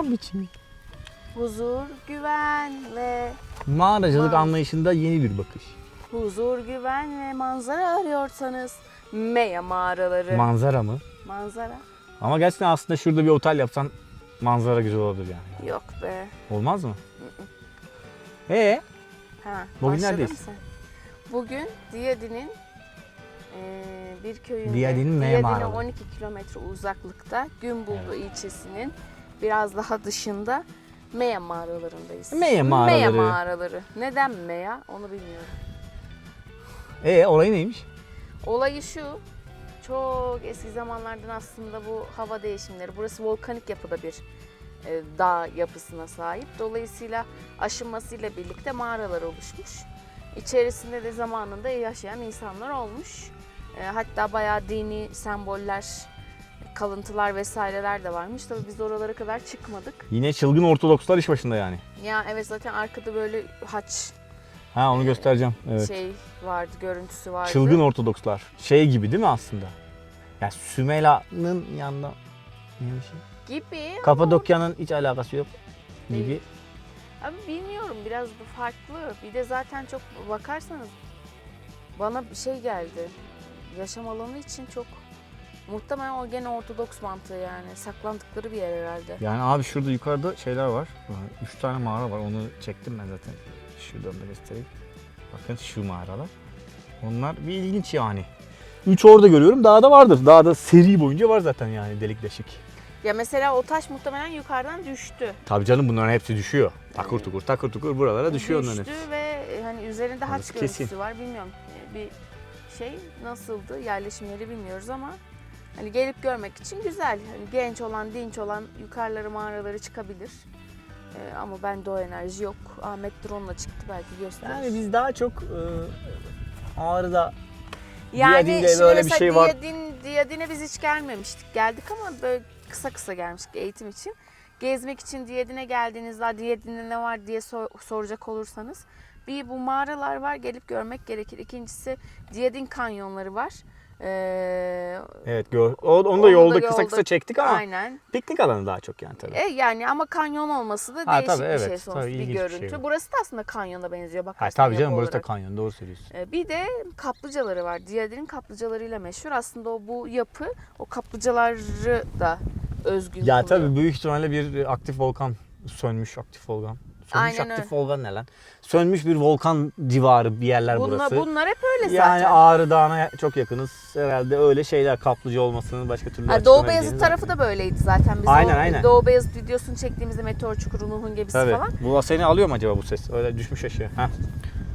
Yaşam biçimi. Huzur, güven ve Mağaracılık Mağara. anlayışında yeni bir bakış. huzur, güven ve manzara arıyorsanız Meya mağaraları. Manzara mı? manzara? Ama gerçekten aslında şurada bir otel yapsan manzara güzel olabilir yani. Yok be. Olmaz mı? Ee, Ha, Bugün başladın neredeyiz? mı sen? Bugün Diyadi'nin eee, bir köyünde, Diyadi'nin Meya Diyadi'ne mağaraları. 12 kilometre uzaklıkta Günbuldu ilçesinin biraz daha dışında Meya mağaralarındayız. Meya mağaraları. Meya mağaraları. Neden Meya onu bilmiyorum. ee orayı neymiş? Olayı şu, çok eski zamanlardan aslında bu hava değişimleri, burası volkanik yapıda bir e, dağ yapısına sahip. Dolayısıyla aşınmasıyla birlikte mağaralar oluşmuş. İçerisinde de zamanında yaşayan insanlar olmuş. E, hatta bayağı dini semboller, kalıntılar vesaireler de varmış. Tabii biz oralara kadar çıkmadık. Yine çılgın ortodokslar iş başında yani. Ya evet zaten arkada böyle haç Ha onu göstereceğim. Evet. şey vardı, görüntüsü vardı. Çılgın ortodokslar. Şey gibi değil mi aslında? Ya Sümela'nın yanında neymiş? gibi. Kapadokya'nın hiç alakası yok gibi. Abi bilmiyorum biraz bu farklı. Bir de zaten çok bakarsanız bana bir şey geldi. Yaşam alanı için çok muhtemelen o gene ortodoks mantığı yani. Saklandıkları bir yer herhalde. Yani abi şurada yukarıda şeyler var. Üç tane mağara var. Onu çektim ben zaten. Şuradan da göstereyim. Bakın şu mağaralar. Onlar bir ilginç yani. Üç orada görüyorum. Dağda vardır. Dağda seri boyunca var zaten yani delik deşik. Ya mesela o taş muhtemelen yukarıdan düştü. Tabii canım bunların hepsi düşüyor. Takır tukur takır tukur buralara düşüyor onların düştü ve e, hani üzerinde haç Orası görüntüsü var. Bilmiyorum e, bir şey nasıldı yerleşim yeri bilmiyoruz ama hani gelip görmek için güzel. Hani genç olan, dinç olan yukarıları mağaraları çıkabilir. E, ama bende o enerji yok. Ahmet drone'la çıktı belki gösterir. Yani biz daha çok e, Ağrı'da Yani Diyadin'de şimdi böyle bir şey var. Diyadin, Diyadin'e biz hiç gelmemiştik. Geldik ama böyle kısa kısa gelmiştik eğitim için. Gezmek için Diyadin'e geldiğinizde Diyadin'de ne var diye sor- soracak olursanız bir bu mağaralar var gelip görmek gerekir. İkincisi Diyadin kanyonları var. Ee, evet gör. O, onu da Onu da yolda kısa yolda- kısa çektik ama aynen. piknik alanı daha çok yani tabii. E, yani ama kanyon olması da Ha, değişik tabii, bir evet. şey sonuçta Tabii, bir ilginç bir şey görüntü. bu. Burası da aslında kanyona benziyor Ha, bakarsan tabii canım burası da olarak. kanyon doğru söylüyorsun. Ee, Bir de kaplıcaları var. Diyadin'in kaplıcalarıyla meşhur. Aslında o bu yapı o kaplıcaları da özgün Ya kılıyor. tabii büyük ihtimalle bir aktif volkan sönmüş aktif volkan. Sönmüş Aynen aktif volkan ne lan? Sönmüş bir volkan civarı bir yerler Bunlar, burası. bunlar hep öyle yani zaten. Ağrı Dağı'na çok yakınız. Herhalde öyle şeyler kaplıca olmasının başka türlü Ha, Doğu Beyazıt tarafı da böyleydi zaten. Biz Aynen, o aynen. Doğu Beyazıt videosunu çektiğimizde Meteor Çukuru, Nuh'un gemisi Tabii. falan. Bu seni alıyor mu acaba bu ses? Öyle düşmüş aşağı. Heh.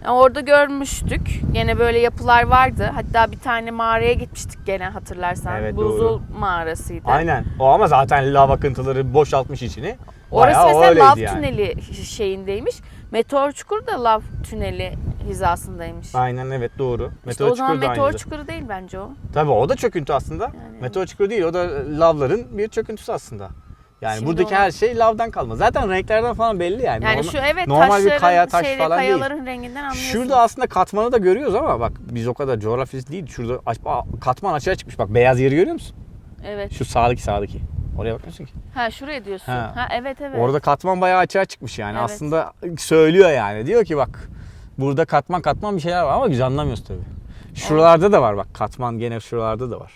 Yani orada görmüştük. Gene böyle yapılar vardı. Hatta bir tane mağaraya gitmiştik gene hatırlarsan. Evet, Buzul doğru. mağarasıydı. Aynen. O ama zaten lav akıntıları boşaltmış içini. Orası Bayağı mesela lav yani. tüneli şeyindeymiş. Meteor Çukuru da lav tüneli hizasındaymış. Aynen evet doğru. İşte Meteor o zaman çukuru da meteor aynı. çukuru değil bence o. Tabii o da çöküntü aslında. Yani- Meteor çukuru değil o da lavların bir çöküntüsü aslında. Yani Şimdi buradaki onu- her şey lavdan kalma. Zaten renklerden falan belli yani. Yani Normal- şu evet normal bir taşların, kaya, taş şeyle, falan değil. kayaların renginden anlıyorsun. Şurada aslında katmanı da görüyoruz ama bak biz o kadar coğrafyası değil. Şurada aç- aa, katman açığa çıkmış. Bak beyaz yeri görüyor musun? Evet. Şu sağdaki sağdaki. Oraya bakmıyorsun ki. Ha şuraya diyorsun. Ha. Ha, evet evet. Orada katman bayağı açığa çıkmış yani. Evet. Aslında söylüyor yani. Diyor ki bak burada katman katman bir şeyler var ama biz anlamıyoruz tabii. Şuralarda da var bak katman gene şuralarda da var.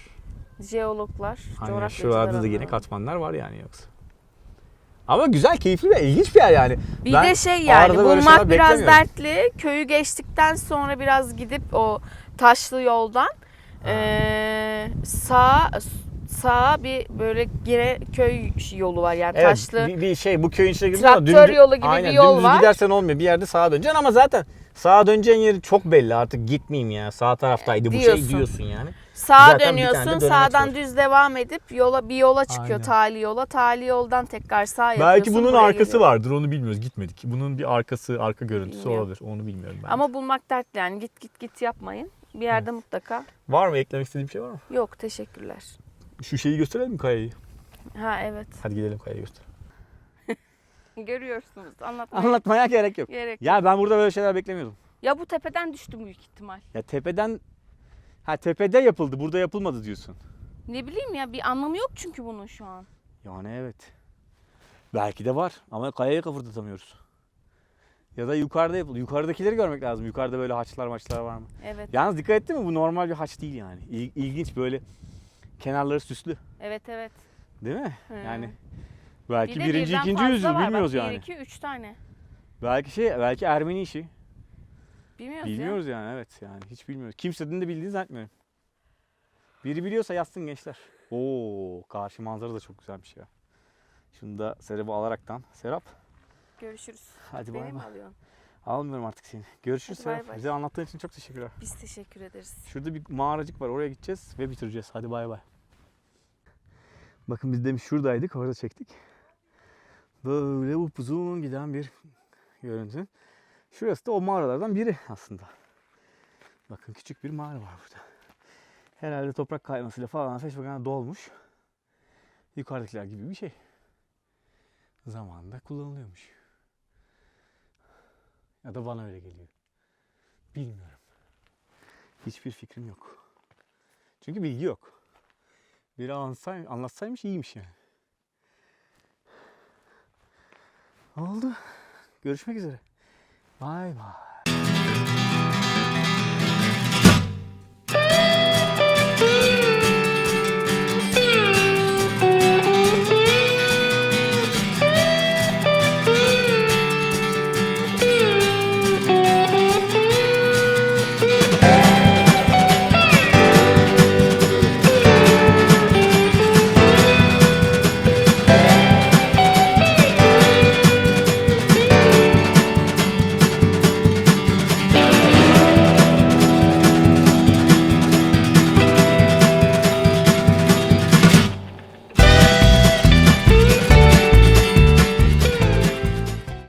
Jeologlar, Aynen şuralarda da yine katmanlar var yani yoksa. Ama güzel, keyifli ve ilginç bir yer yani. Bir Ben de şey yani bulmak biraz dertli. Köyü geçtikten sonra biraz gidip o taşlı yoldan eee sağ sağa bir böyle gire köy yolu var yani Evet, taşlı. bir, bir şey bu köyün içine gidiyor ama Traktör yolu gibi bir aynen, yol dümdüz var. gidersen olmuyor. Bir yerde sağa döneceksin ama zaten sağa döneceğin yeri çok belli. Artık gitmeyeyim ya. Sağ taraftaydı bu şey Diyorsun. diyorsun yani. Sağa Zaten bir dönüyorsun, sağdan var. düz devam edip yola bir yola çıkıyor Aynen. tali yola. Tali yoldan tekrar sağ yapıyorsun. Belki bunun arkası geliyor. vardır. Onu bilmiyoruz. Gitmedik. Bunun bir arkası, arka görüntüsü Bilmiyorum. olabilir. Onu bilmiyorum ben. Ama bulmak dertli yani git git git yapmayın. Bir yerde mutlaka. var mı eklemek istediğim bir şey var mı? Yok teşekkürler. Şu şeyi gösterelim mi kayayı? Ha evet. Hadi gidelim kayayı göster. Görüyorsunuz anlatmaya Anlatmaya gerek yok. gerek. Ya ben burada böyle şeyler beklemiyordum. Ya bu tepeden düştüm büyük ihtimal. Ya tepeden ha tepede yapıldı, burada yapılmadı diyorsun. Ne bileyim ya bir anlamı yok çünkü bunun şu an. Yani evet. Belki de var ama kayayı kıpırdatamıyoruz. Ya da yukarıda yapılıyor. Yukarıdakileri görmek lazım. Yukarıda böyle haçlar maçlar var mı? Evet. Yalnız dikkat ettin mi? Bu normal bir haç değil yani. İl- İlginç böyle kenarları süslü. Evet evet. Değil mi? Hı. Yani belki Bir de birinci, birden ikinci fazla yüzyıl var. bilmiyoruz Bak, yani. 1, 2, 3 tane. Belki şey, belki Ermeni işi. Bilmiyoruz, Bilmiyoruz yani evet yani hiç bilmiyoruz. Kimsenin de bildiğini zannetmiyorum. Biri biliyorsa yazsın gençler. Oo karşı manzara da çok güzelmiş ya. Şunu da Serap'ı alaraktan. Serap ya. Görüşürüz. hadi bay bay. Almıyorum artık seni. Görüşürüz Hadi bay bay. Bize anlattığın için çok teşekkürler. Biz teşekkür ederiz. Şurada bir mağaracık var oraya gideceğiz ve bitireceğiz. Hadi bay bay. Bakın biz demiş şuradaydık orada çektik. Böyle upuzun giden bir görüntü. Şurası da o mağaralardan biri aslında. Bakın küçük bir mağara var burada. Herhalde toprak kaymasıyla falan feşbekana dolmuş. Yukarıdakiler gibi bir şey. Zamanında kullanılıyormuş. Ya da bana öyle geliyor. Bilmiyorum. Hiçbir fikrim yok. Çünkü bilgi yok. Biri anlatsay, anlatsaymış iyiymiş yani. Oldu. Görüşmek üzere. Bay bay.